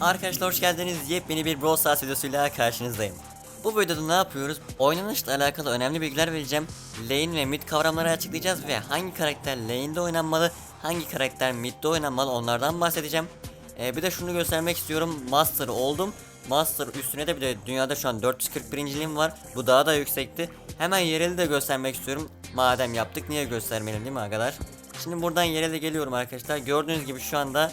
Arkadaşlar hoş geldiniz. Yepyeni bir Brawl Stars videosuyla karşınızdayım. Bu videoda ne yapıyoruz? Oynanışla alakalı önemli bilgiler vereceğim. Lane ve mid kavramları açıklayacağız ve hangi karakter lane'de oynanmalı, hangi karakter midde oynanmalı onlardan bahsedeceğim. Ee, bir de şunu göstermek istiyorum. Master oldum. Master üstüne de bir de dünyada şu an 441. var. Bu daha da yüksekti. Hemen yereli de göstermek istiyorum. Madem yaptık niye göstermeyelim değil mi arkadaşlar? Şimdi buradan yerele geliyorum arkadaşlar. Gördüğünüz gibi şu anda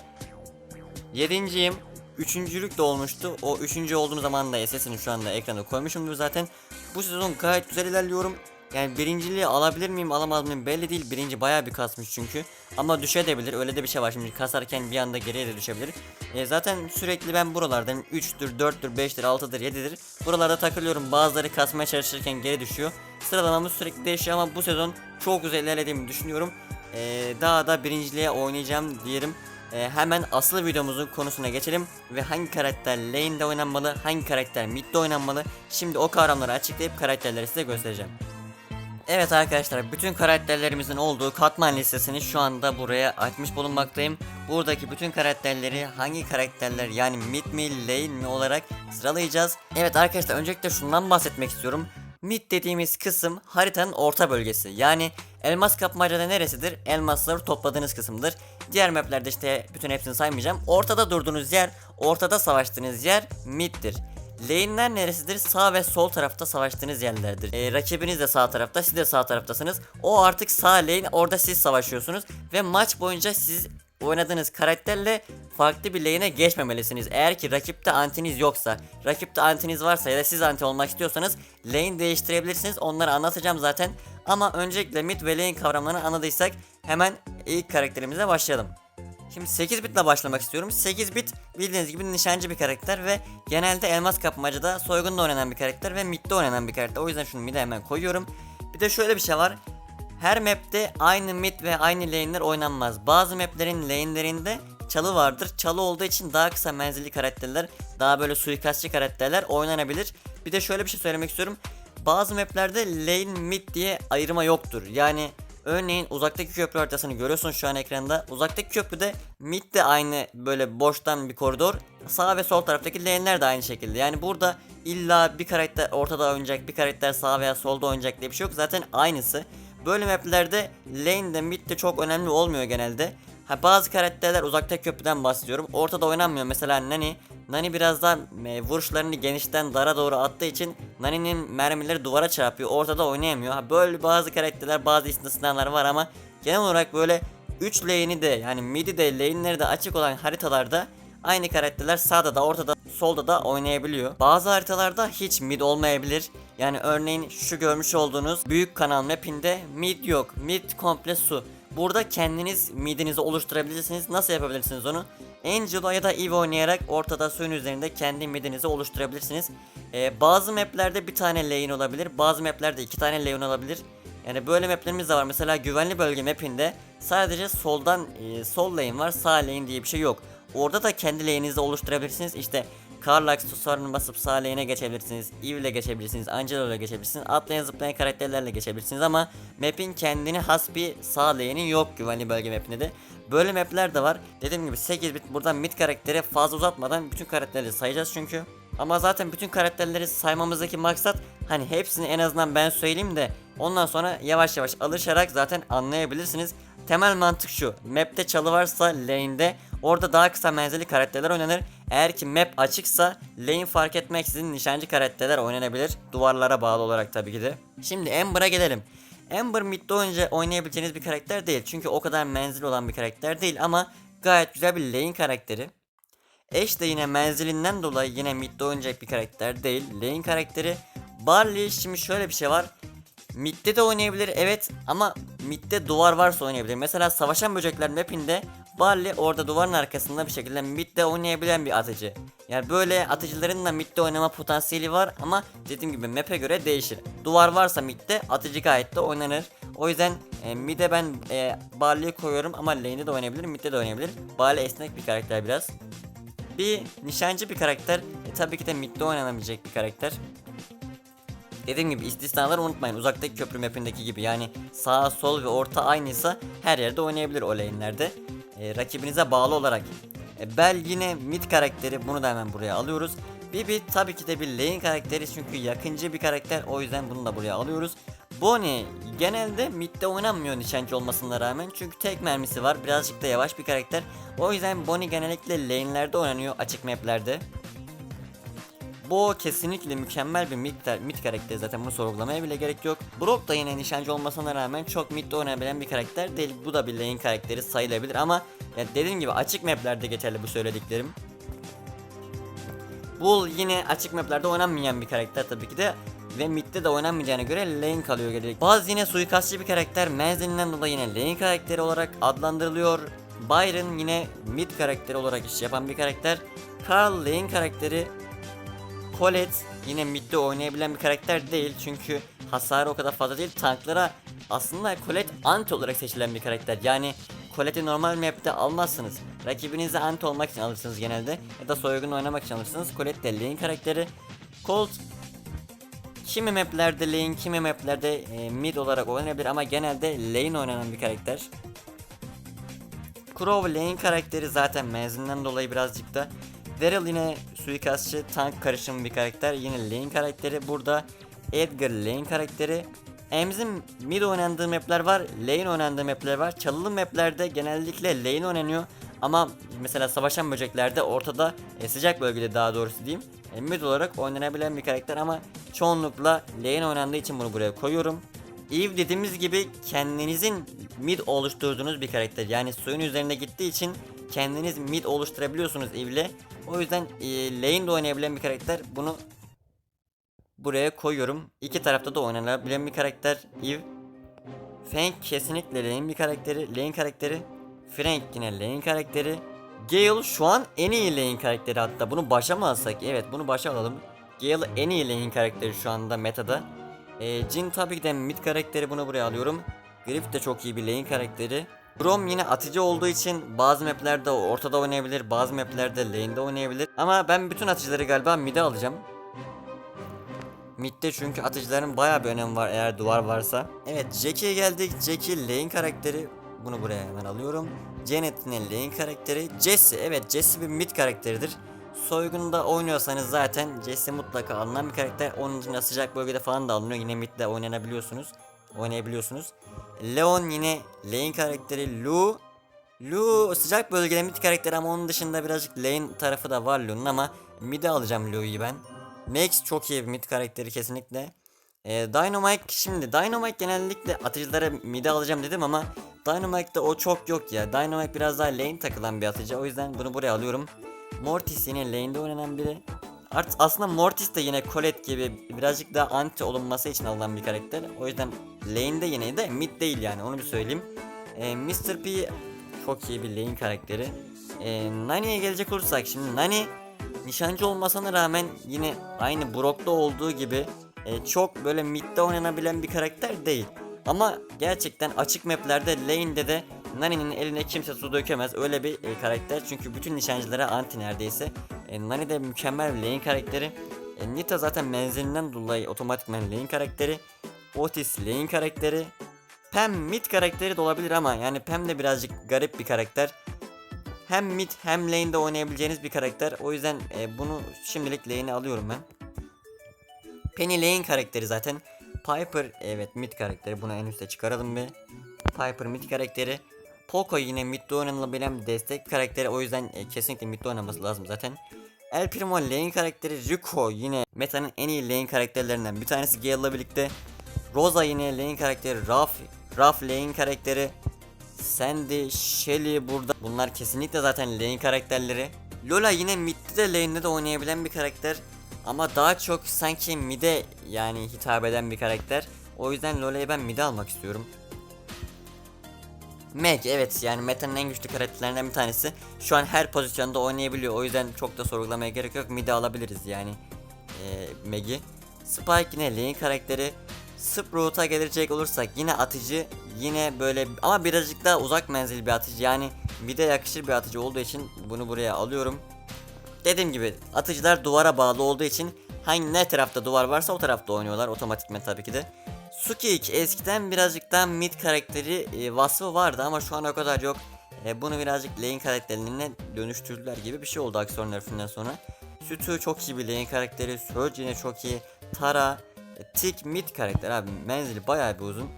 Yedinciyim. Üçüncülük de olmuştu. O üçüncü olduğum zaman da SS'ini şu anda ekrana koymuşumdur zaten. Bu sezon gayet güzel ilerliyorum. Yani birinciliği alabilir miyim alamaz mıyım belli değil. Birinci bayağı bir kasmış çünkü. Ama düşebilir öyle de bir şey var şimdi kasarken bir anda geriye de düşebilir. E, zaten sürekli ben buralardan 3'tür 4'tür 5'tir 6'dır 7'dir. Buralarda takılıyorum bazıları kasmaya çalışırken geri düşüyor. Sıralamamız sürekli değişiyor ama bu sezon çok güzel ilerlediğimi düşünüyorum. E, daha da birinciliğe oynayacağım diyelim. Ee, hemen asıl videomuzun konusuna geçelim ve hangi karakter lane'de oynanmalı, hangi karakter midde oynanmalı. Şimdi o kavramları açıklayıp karakterleri size göstereceğim. Evet arkadaşlar bütün karakterlerimizin olduğu katman listesini şu anda buraya açmış bulunmaktayım. Buradaki bütün karakterleri hangi karakterler yani mid mi lane mi olarak sıralayacağız. Evet arkadaşlar öncelikle şundan bahsetmek istiyorum. Mid dediğimiz kısım haritanın orta bölgesi. Yani elmas kapmacada neresidir? Elmasları topladığınız kısımdır. Diğer maplerde işte bütün hepsini saymayacağım. Ortada durduğunuz yer, ortada savaştığınız yer middir. Lane'ler neresidir? Sağ ve sol tarafta savaştığınız yerlerdir. Ee, rakibiniz de sağ tarafta, siz de sağ taraftasınız. O artık sağ lane, orada siz savaşıyorsunuz. Ve maç boyunca siz oynadığınız karakterle farklı bir lane'e geçmemelisiniz. Eğer ki rakipte antiniz yoksa, rakipte antiniz varsa ya da siz anti olmak istiyorsanız lane değiştirebilirsiniz. Onları anlatacağım zaten. Ama öncelikle mid ve lane kavramlarını anladıysak hemen ilk karakterimize başlayalım. Şimdi 8 bitle başlamak istiyorum. 8 bit bildiğiniz gibi nişancı bir karakter ve genelde elmas kapmacada soygunda oynanan bir karakter ve midde oynanan bir karakter. O yüzden şunu mid'e hemen koyuyorum. Bir de şöyle bir şey var. Her map'te aynı mid ve aynı lane'ler oynanmaz. Bazı map'lerin lane'lerinde çalı vardır. Çalı olduğu için daha kısa menzilli karakterler, daha böyle suikastçı karakterler oynanabilir. Bir de şöyle bir şey söylemek istiyorum. Bazı maplerde lane mid diye ayrıma yoktur. Yani Örneğin uzaktaki köprü haritasını görüyorsun şu an ekranda. Uzaktaki köprüde mid de aynı böyle boştan bir koridor. Sağ ve sol taraftaki lane'ler de aynı şekilde. Yani burada illa bir karakter ortada oynayacak, bir karakter sağ veya solda oynayacak diye bir şey yok. Zaten aynısı. Böyle maplerde lane de mid de çok önemli olmuyor genelde. Ha bazı karakterler uzaktaki köprüden bahsediyorum. Ortada oynanmıyor. Mesela Nani. Nani biraz daha e, vuruşlarını genişten dara doğru attığı için Nani'nin mermileri duvara çarpıyor. Ortada oynayamıyor. Ha böyle bazı karakterler bazı istisnalar var ama genel olarak böyle 3 lane'i de yani midi de lane'leri de açık olan haritalarda aynı karakterler sağda da ortada solda da oynayabiliyor. Bazı haritalarda hiç mid olmayabilir. Yani örneğin şu görmüş olduğunuz büyük kanal mapinde mid yok. Mid komple su. Burada kendiniz midinizi oluşturabilirsiniz. Nasıl yapabilirsiniz onu? Angelo ya da Eve oynayarak ortada suyun üzerinde kendi midinizi oluşturabilirsiniz. Ee, bazı maplerde bir tane lane olabilir. Bazı maplerde iki tane lane olabilir. Yani böyle maplerimiz de var. Mesela güvenli bölge mapinde sadece soldan e, sol lane var, sağ lane diye bir şey yok. Orada da kendi lane'inizi oluşturabilirsiniz. İşte Karlax tutarını basıp lane'e geçebilirsiniz. Eve ile geçebilirsiniz. Angelo ile geçebilirsiniz. Atlayan zıplayan karakterlerle geçebilirsiniz ama map'in kendine has bir lane'i yok güvenli bölge map'inde de. Böyle map'ler de var. Dediğim gibi 8 bit buradan mid karakteri fazla uzatmadan bütün karakterleri sayacağız çünkü. Ama zaten bütün karakterleri saymamızdaki maksat hani hepsini en azından ben söyleyeyim de ondan sonra yavaş yavaş alışarak zaten anlayabilirsiniz. Temel mantık şu. Map'te çalı varsa lane'de orada daha kısa menzilli karakterler oynanır. Eğer ki map açıksa lane fark etmeksizin nişancı karakterler oynanabilir. Duvarlara bağlı olarak tabii ki de. Şimdi Amber'a gelelim. Amber midde oyunca oynayabileceğiniz bir karakter değil. Çünkü o kadar menzil olan bir karakter değil ama gayet güzel bir lane karakteri. Ash de yine menzilinden dolayı yine midde oynayacak bir karakter değil. Lane karakteri. Barley şimdi şöyle bir şey var. Mid'de de oynayabilir evet ama mid'de duvar varsa oynayabilir. Mesela savaşan böcekler mapinde Barley orada duvarın arkasında bir şekilde mid'de oynayabilen bir atıcı. Yani böyle atıcıların da mid'de oynama potansiyeli var ama dediğim gibi map'e göre değişir. Duvar varsa mid'de atıcı gayet de oynanır. O yüzden e, mid'e ben e, Barley'i koyuyorum ama lane'de de oynayabilir, mid'de de oynayabilir. Barley esnek bir karakter biraz. Bir nişancı bir karakter. E, tabii ki de mid'de oynanabilecek bir karakter. Dediğim gibi istisnaları unutmayın. Uzaktaki köprü mapindeki gibi yani sağ, sol ve orta aynıysa her yerde oynayabilir o lane'lerde. E, rakibinize bağlı olarak. E, Bell yine mid karakteri bunu da hemen buraya alıyoruz. Bibi tabii ki de bir lane karakteri çünkü yakıncı bir karakter o yüzden bunu da buraya alıyoruz. Bonnie genelde midde oynanmıyor nişancı olmasına rağmen çünkü tek mermisi var birazcık da yavaş bir karakter. O yüzden Bonnie genellikle lane'lerde oynanıyor açık maplerde. Bu kesinlikle mükemmel bir mid, mid karakteri zaten bunu sorgulamaya bile gerek yok. Brock da yine nişancı olmasına rağmen çok midde oynayabilen bir karakter değil. Bu da bir lane karakteri sayılabilir ama ya dediğim gibi açık maplerde geçerli bu söylediklerim. Bull yine açık maplerde oynanmayan bir karakter tabii ki de ve midde de oynanmayacağına göre lane kalıyor gelecek. Buzz yine suikastçı bir karakter menzilinden dolayı yine lane karakteri olarak adlandırılıyor. Byron yine mid karakteri olarak iş yapan bir karakter. Carl lane karakteri. Colette yine midde oynayabilen bir karakter değil çünkü hasarı o kadar fazla değil. Tanklara aslında Colette anti olarak seçilen bir karakter. Yani Colette'i normal map'te almazsınız. Rakibinize anti olmak için alırsınız genelde ya da soygun oynamak için alırsınız. Colette de lane karakteri. Colt kimi maplerde lane, kimi maplerde e, mid olarak oynanabilir ama genelde lane oynanan bir karakter. Crow lane karakteri zaten menzilinden dolayı birazcık da Daryl yine suikastçı tank karışımı bir karakter yine lane karakteri. Burada Edgar lane karakteri. Emz'in mid oynandığı mapler var lane oynandığı mapler var. Çalılı maplerde genellikle lane oynanıyor ama mesela savaşan böceklerde ortada e, sıcak bölgede daha doğrusu diyeyim e, mid olarak oynanabilen bir karakter ama çoğunlukla lane oynandığı için bunu buraya koyuyorum. Eve dediğimiz gibi kendinizin mid oluşturduğunuz bir karakter. Yani suyun üzerinde gittiği için kendiniz mid oluşturabiliyorsunuz Eve'le. O yüzden e, lane'de oynayabilen bir karakter. Bunu buraya koyuyorum. İki tarafta da oynanabilen bir karakter Eve. Fang kesinlikle lane bir karakteri, lane karakteri. Frank yine lane karakteri. Gale şu an en iyi lane karakteri hatta. Bunu başa mı alsak? Evet bunu başa alalım. Gale en iyi lane karakteri şu anda metada. Ee, Jin tabii ki de mid karakteri bunu buraya alıyorum. Griff de çok iyi bir lane karakteri. Grom yine atıcı olduğu için bazı maplerde ortada oynayabilir, bazı maplerde lane'de oynayabilir. Ama ben bütün atıcıları galiba mid'e alacağım. Mid'de çünkü atıcıların bayağı bir önemi var eğer duvar varsa. Evet Jackie'ye geldik. Jackie lane karakteri. Bunu buraya hemen alıyorum. Janet yine lane karakteri. Jesse evet Jesse bir mid karakteridir. Soygunda oynuyorsanız zaten Jesse mutlaka alınan bir karakter. Onun için sıcak bölgede falan da alınıyor. Yine midde oynanabiliyorsunuz. Oynayabiliyorsunuz. Leon yine lane karakteri. Lu Lu sıcak bölgede mid karakteri ama onun dışında birazcık lane tarafı da var Lu'nun ama mid'e alacağım Lu'yu ben. Max çok iyi bir mid karakteri kesinlikle. Ee, Dynamite şimdi Dynamite genellikle atıcılara mid'e alacağım dedim ama Dynamite'da o çok yok ya. Dynamite biraz daha lane takılan bir atıcı o yüzden bunu buraya alıyorum. Mortis yine lane'de oynanan biri. Art aslında Mortis de yine Colette gibi birazcık daha anti olunması için alınan bir karakter. O yüzden lane'de yine de mid değil yani onu bir söyleyeyim. Ee, Mr. P çok iyi bir lane karakteri. Ee, Nani'ye gelecek olursak şimdi Nani nişancı olmasına rağmen yine aynı Brock'ta olduğu gibi e, çok böyle midde oynanabilen bir karakter değil. Ama gerçekten açık maplerde lane'de de Nani'nin eline kimse su dökemez öyle bir e, karakter çünkü bütün nişancılara anti neredeyse. E, Nani de mükemmel bir lane karakteri. E, Nita zaten menzilinden dolayı otomatikman lane karakteri. Otis lane karakteri. Pam mid karakteri de olabilir ama yani Pam de birazcık garip bir karakter. Hem mid hem lane'de oynayabileceğiniz bir karakter. O yüzden e, bunu şimdilik lane'e alıyorum ben. Penny lane karakteri zaten. Piper evet mid karakteri. Bunu en üste çıkaralım bir. Piper mid karakteri. Poco yine midde oynanabilen destek karakteri. O yüzden e, kesinlikle midde oynaması lazım zaten. El Primo lane karakteri. Rico yine meta'nın en iyi lane karakterlerinden bir tanesi Gale'la birlikte. Rosa yine lane karakteri. Raf, Raf lane karakteri. Sandy, Shelly burada. Bunlar kesinlikle zaten lane karakterleri. Lola yine midde de lane'de de oynayabilen bir karakter. Ama daha çok sanki mid'e yani hitap eden bir karakter. O yüzden Lola'yı ben mid'e almak istiyorum. Meg evet yani meta'nın en güçlü karakterlerinden bir tanesi. Şu an her pozisyonda oynayabiliyor. O yüzden çok da sorgulamaya gerek yok. Mid'e alabiliriz yani. Ee, Meg'i. Spike yine lane karakteri. Sprout'a gelecek olursak yine atıcı yine böyle ama birazcık daha uzak menzilli bir atıcı yani mid'e yakışır bir atıcı olduğu için bunu buraya alıyorum. Dediğim gibi atıcılar duvara bağlı olduğu için hangi ne tarafta duvar varsa o tarafta oynuyorlar otomatikmen tabii ki de. Sukik eskiden birazcık daha mid karakteri e, vasfı vardı ama şu an o kadar yok. E, bunu birazcık lane karakterlerine dönüştürdüler gibi bir şey oldu Axion nerfinden sonra. Sütü çok iyi bir lane karakteri, Surge yine çok iyi, Tara, Tick mid karakter abi menzili bayağı bir uzun.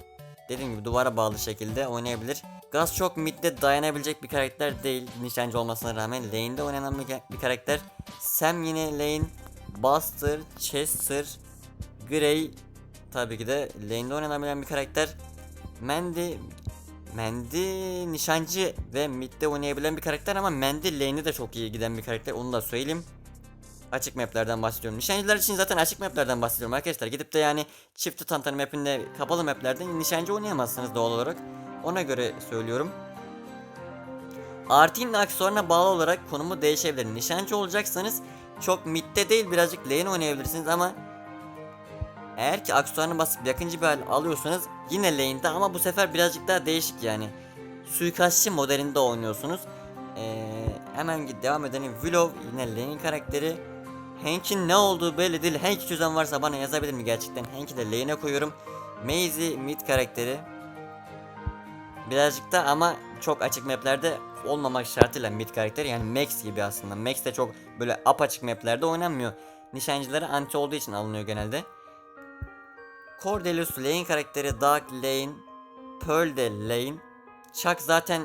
Dediğim gibi duvara bağlı şekilde oynayabilir. Gaz çok midde dayanabilecek bir karakter değil nişancı olmasına rağmen lane'de oynanan bir, karakter. Sam yine lane, Buster, Chester, Grey tabii ki de lane'de oynanabilen bir karakter. Mandy Mandy nişancı ve midde oynayabilen bir karakter ama Mandy lane'de de çok iyi giden bir karakter onu da söyleyeyim. Açık maplerden bahsediyorum. Nişancılar için zaten açık maplerden bahsediyorum arkadaşlar. Gidip de yani çift tantanı mapinde kapalı maplerde nişancı oynayamazsınız doğal olarak. Ona göre söylüyorum. Artin aksesuarına bağlı olarak konumu değişebilir. Nişancı olacaksanız çok midde değil birazcık lane oynayabilirsiniz ama eğer ki aksesuarını basıp yakıncı bir hal alıyorsanız yine lane'de ama bu sefer birazcık daha değişik yani. Suikastçı modelinde oynuyorsunuz. Ee, hemen devam edelim. Willow yine lane karakteri. Hank'in ne olduğu belli değil. Hank çözen varsa bana yazabilir mi gerçekten? Hank'i de lane'e koyuyorum. Maisie mid karakteri. Birazcık da ama çok açık maplerde olmamak şartıyla mid karakteri yani Max gibi aslında. Max de çok böyle apaçık maplerde oynanmıyor. Nişancıları anti olduğu için alınıyor genelde. Cordelius lane karakteri Dark lane, Pearl de lane. Chuck zaten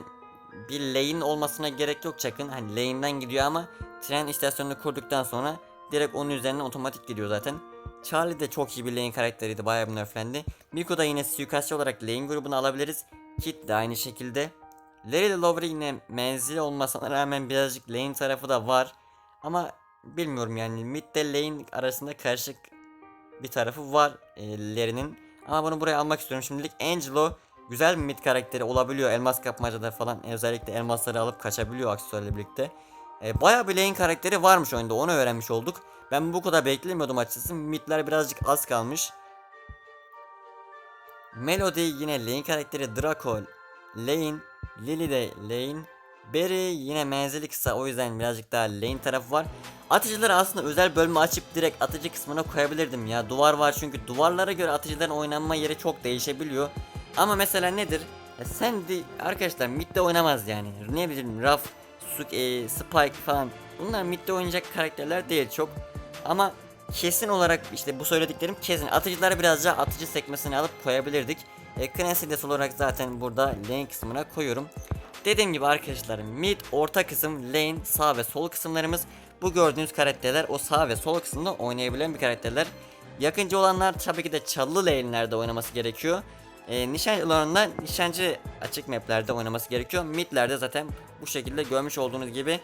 bir lane olmasına gerek yok Chuck'ın. Hani lane'den gidiyor ama tren istasyonunu kurduktan sonra direkt onun üzerinden otomatik gidiyor zaten. Charlie de çok iyi bir lane karakteriydi bayağı bir nerflendi. Miko da yine suikastçı olarak lane grubunu alabiliriz. Kit de aynı şekilde. Larry the Lover yine menzili olmasına rağmen birazcık lane tarafı da var. Ama bilmiyorum yani mid de lane arasında karışık bir tarafı var e, Larry'nin. Ama bunu buraya almak istiyorum. Şimdilik Angelo güzel bir mid karakteri olabiliyor. Elmas kapmacada falan özellikle elmasları alıp kaçabiliyor aksesuarla birlikte. E, bayağı bir lane karakteri varmış oyunda onu öğrenmiş olduk. Ben bu kadar beklemiyordum açıkçası. Midler birazcık az kalmış. Melody yine lane karakteri Draco lane, Lily de lane, Berry yine menzili kısa o yüzden birazcık daha lane tarafı var. Atıcıları aslında özel bölme açıp direkt atıcı kısmına koyabilirdim ya. Duvar var çünkü duvarlara göre atıcıların oynanma yeri çok değişebiliyor. Ama mesela nedir? Ya sen de arkadaşlar midde oynamaz yani. Ne bileyim Raf, e, Spike falan. Bunlar midde oynayacak karakterler değil çok. Ama kesin olarak işte bu söylediklerim kesin. Atıcılara birazca atıcı sekmesini alıp koyabilirdik. E, Knesides olarak zaten burada lane kısmına koyuyorum. Dediğim gibi arkadaşlar mid, orta kısım, lane, sağ ve sol kısımlarımız. Bu gördüğünüz karakterler o sağ ve sol kısımda oynayabilen bir karakterler. Yakıncı olanlar tabii ki de çallı lane'lerde oynaması gerekiyor. E, nişancı olanlar nişancı açık maplerde oynaması gerekiyor. Midlerde zaten bu şekilde görmüş olduğunuz gibi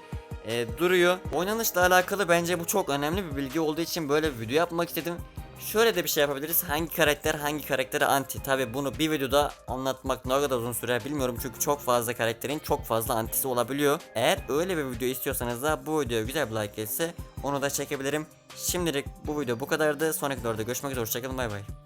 e, duruyor. Oynanışla alakalı bence bu çok önemli bir bilgi olduğu için böyle bir video yapmak istedim. Şöyle de bir şey yapabiliriz. Hangi karakter hangi karaktere anti? Tabi bunu bir videoda anlatmak ne kadar uzun sürer bilmiyorum. Çünkü çok fazla karakterin çok fazla antisi olabiliyor. Eğer öyle bir video istiyorsanız da bu videoya güzel bir like gelirse onu da çekebilirim. Şimdilik bu video bu kadardı. Sonraki videoda görüşmek üzere. Hoşçakalın bay bay.